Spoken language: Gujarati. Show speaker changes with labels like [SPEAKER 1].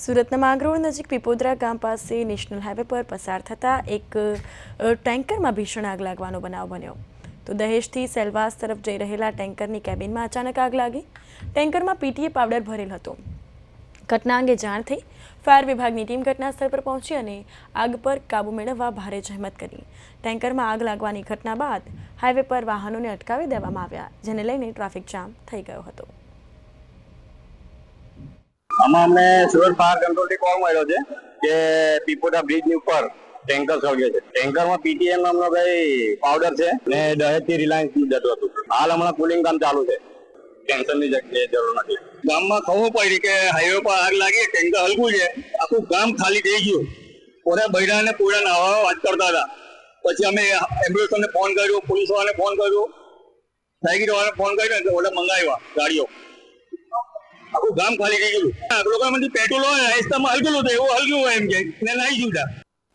[SPEAKER 1] સુરતના માંગરોળ નજીક પીપોદરા ગામ પાસે નેશનલ હાઈવે પર પસાર થતા એક ટેન્કરમાં ભીષણ આગ લાગવાનો બનાવ બન્યો. તો દહેજથી સેલવાસ તરફ જઈ રહેલા ટેન્કરની કેબિનમાં અચાનક આગ લાગી. ટેન્કરમાં પીટીએ પાવડર ભરેલ હતો. ઘટના અંગે જાણ થઈ ફાયર વિભાગની ટીમ ઘટના સ્થળ પર પહોંચી અને આગ પર કાબૂ મેળવવા ભારે જહેમત કરી. ટેન્કરમાં આગ લાગવાની ઘટના બાદ હાઈવે પર વાહનોને અટકાવી દેવામાં આવ્યા, જેને લઈને ટ્રાફિક જામ થઈ ગયો હતો.
[SPEAKER 2] આમાં અમને સુરત ફાયર કંટ્રોલથી કોલ મળ્યો છે કે પીપોટા બ્રિજની ઉપર ટેન્કર સળગે છે. ટેન્કરમાં પીટીએમ નામનો ભાઈ પાવડર છે ને દહેજથી રિલાયન્સ જતું હતું. હાલ હમણાં કુલિંગ કામ ચાલુ છે. ટેન્શનની જગ્યાએ જરૂર નથી. ગામમાં ખબર પડી કે હાઈવે પર આગ લાગી ટેન્કર હલકું છે. આખું ગામ ખાલી થઈ ગયું. પોતા બૈરા ને પોરા નાવા વાત કરતા હતા. પછી અમે એમ્બ્યુલન્સને ફોન કર્યો, પોલીસ વાળાને ફોન કર્યો. સાયકલ વાળાને ફોન કર્યો ને ઓલા મંગાવ્યા ગાડીઓ. આખું ગામ ખાલી થઈ ગયું. લોકોમાંથી પેટ્રોલ હોય રસ્તામાં હલગેલું હતું એવું હલગ્યું હોય એમ કે. ને નાઈ ગયું